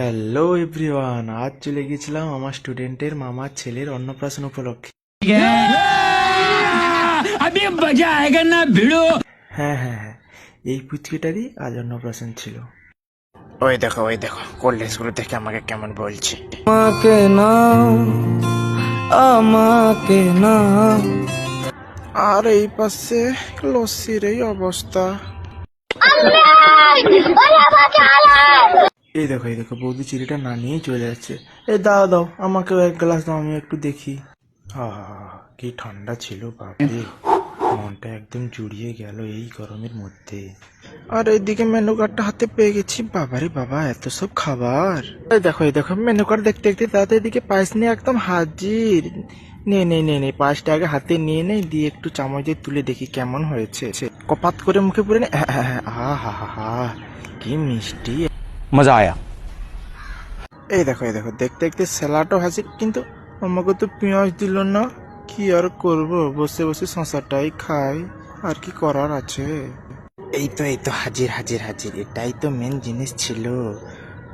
Hello everyone আজ চলে গেছিলাম আমার স্টুডেন্টের মামার ছেলের অন্নপ্রাশন উপলক্ষে। হ্যাঁ হ্যাঁ হ্যাঁ। এই পুচকিটারই আজ অন্নপ্রাশন ছিল। ওই দেখো ওই দেখো কলেজগুলো দেখে আমাকে কেমন বলছে। আমাকে না আমাকে না আর এই পাশে লস্যির এই অবস্থা। এই দেখো এই দেখো, বৌদি চিড়িটা না নিয়েই চলে যাচ্ছে। এ দাও দাও, আমাকেও এক গ্লাস দাও আমি একটু দেখি। কি ঠান্ডা ছিল, বাপরে। মনটা একদম জুড়িয়ে গেল এই গরমের মধ্যে। আর এইদিকে মেনু কার্ডটা হাতে পেয়ে গেছি। বাবারে বাবা, এত সব খাবার। এই দেখো এই দেখো মেনু কার্ড দেখতে দেখতে তাতে এদিকে পায়েস নিয়ে একদম হাজির। নে নে নে নে পায়েসটা আগে হাতে নিয়ে নে দিয়ে একটু চামচ দিয়ে তুলে দেখি কেমন হয়েছে। কপাত করে মুখে পুরে নে আহা, হা হা হা, কি মিষ্টি। মজা আয়া এই দেখো এই দেখো দেখতে দেখতে স্যালাডও হাসি কিন্তু আমাকে তো পেঁয়াজ দিল না। কি আর করব? বসে বসে সংসারটাই খাই। আর কি করার আছে? এই তো এই তো হাজির হাজির হাজির। এটাই তো মেন জিনিস ছিল।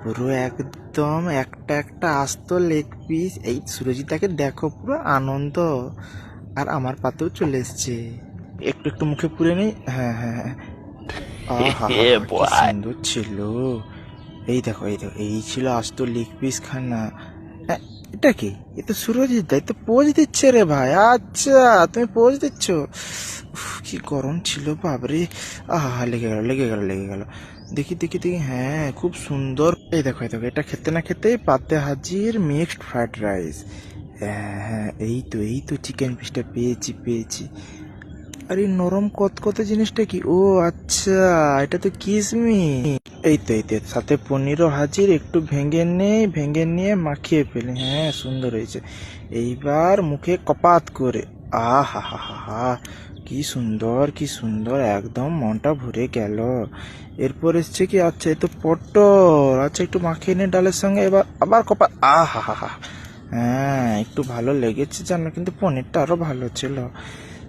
পুরো একদম একটা একটা আস্ত লেগ পিস এই সুরজিতাকে দেখো পুরো আনন্দ। আর আমার পাতেও চলে এসছে। একটু একটু মুখে পুরে নেই? হ্যাঁ হ্যাঁ হ্যাঁ। সুন্দর ছিল। এই দেখো এই দেখো এই ছিল আস্ত লেগ পিস খানা। এ, এটা কি? এ তো সুরজিৎ এই তো পোজ দিচ্ছে রে ভাই। আচ্ছা তুমি পোজ দিচ্ছ? কি গরম ছিল বাবরে আহা লেগে গেল লেগে গেল লেগে গেল। দেখি দেখি দেখি হ্যাঁ খুব সুন্দর। এই দেখো এই দেখো এটা খেতে না খেতে পাতে হাজির মিক্সড ফ্রাইড রাইস। হ্যাঁ হ্যাঁ এই তো এই তো চিকেন পিসটা পেয়েছি পেয়েছি। আরে নরম কতকত জিনিসটা কি? ও আচ্ছা এটা তো কিসমি এই তো এই তো সাথে পনিরও হাজির, একটু ভেঙে নেই, ভেঙে নিয়ে মাখিয়ে ফেলি। হ্যাঁ সুন্দর হয়েছে। এইবার মুখে কপাত করে। আ হা হা হা হা কি সুন্দর কি সুন্দর, একদম মনটা ভরে গেল। এরপর এসছে কি আচ্ছা এই তো পটল। আচ্ছা একটু মাখিয়ে নে ডালের সঙ্গে, এবার আবার কপাত। আ হা হা হা হ্যাঁ একটু ভালো লেগেছে জানো কিন্তু পনিরটা আরও ভালো ছিল।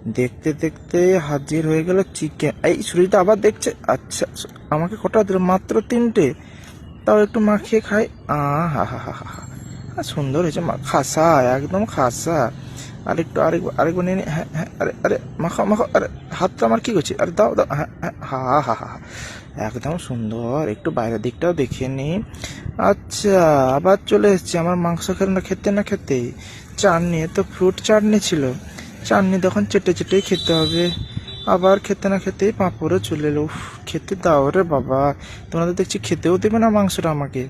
দেখতে দেখতে হাজির হয়ে গেল চিকেন। এই সুরিতা আবার দেখছে? আচ্ছা আমাকে কটা দিল? মাত্র তিনটে। তাও একটু মাখিয়ে খাই। আ, হা হা হা হা হা। সুন্দর হয়েছে। খাসা, একদম খাসা। আর একটু আরেক আরেকবার নিয়ে হ্যাঁ হ্যাঁ আরে আরে মাখো মাখো আরে, হাতটা আমার কি করছে? আরে, দাও দাও। হ্যাঁ হ্যাঁ হা হা হা একদম সুন্দর। একটু বাইরের দিকটাও দেখে নি। আচ্ছা আবার চলে এসেছি। আমার মাংস খেলে না, খেতে না, খেতে। চাটনি তো ফ্রুট চাটনি ছিল। চাটনি তখন চেটে চেটেই খেতে হবে। আবার খেতে না খেতেই পাঁপড়ও চলে এলো। খেতে দাও রে বাবা। তোমরা তো দেখছি খেতেও দেবে না মাংসটা আমাকে।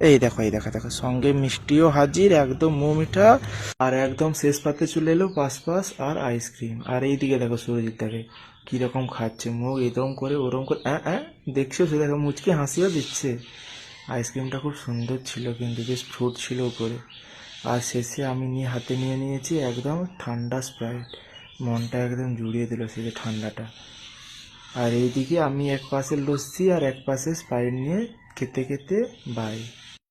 এই দেখো এই দেখো দেখো, সঙ্গে মিষ্টিও হাজির, একদম মো মিঠা, আর একদম শেষ পাতে চলে এলো পাস আর আইসক্রিম। আর এইদিকে দেখো সুরজিৎটাকে কীরকম খাচ্ছে মুখ, এরকম করে ওরকম করে, অ্যাঁ অ্যাঁ, দেখছ? সে দেখো মুচকি হাসিও দিচ্ছে। আইসক্রিমটা খুব সুন্দর ছিল কিন্তু, বেশ ফ্রুট ছিল উপরে। আর শেষে আমি নিয়ে হাতে নিয়ে নিয়েছি একদম ঠান্ডা স্প্রাইট। মনটা একদম জুড়িয়ে দিল সে যে ঠান্ডাটা। আর এইদিকে আমি এক পাশে লস্যি আর এক পাশে স্প্রাইট নিয়ে খেতে খেতে বাই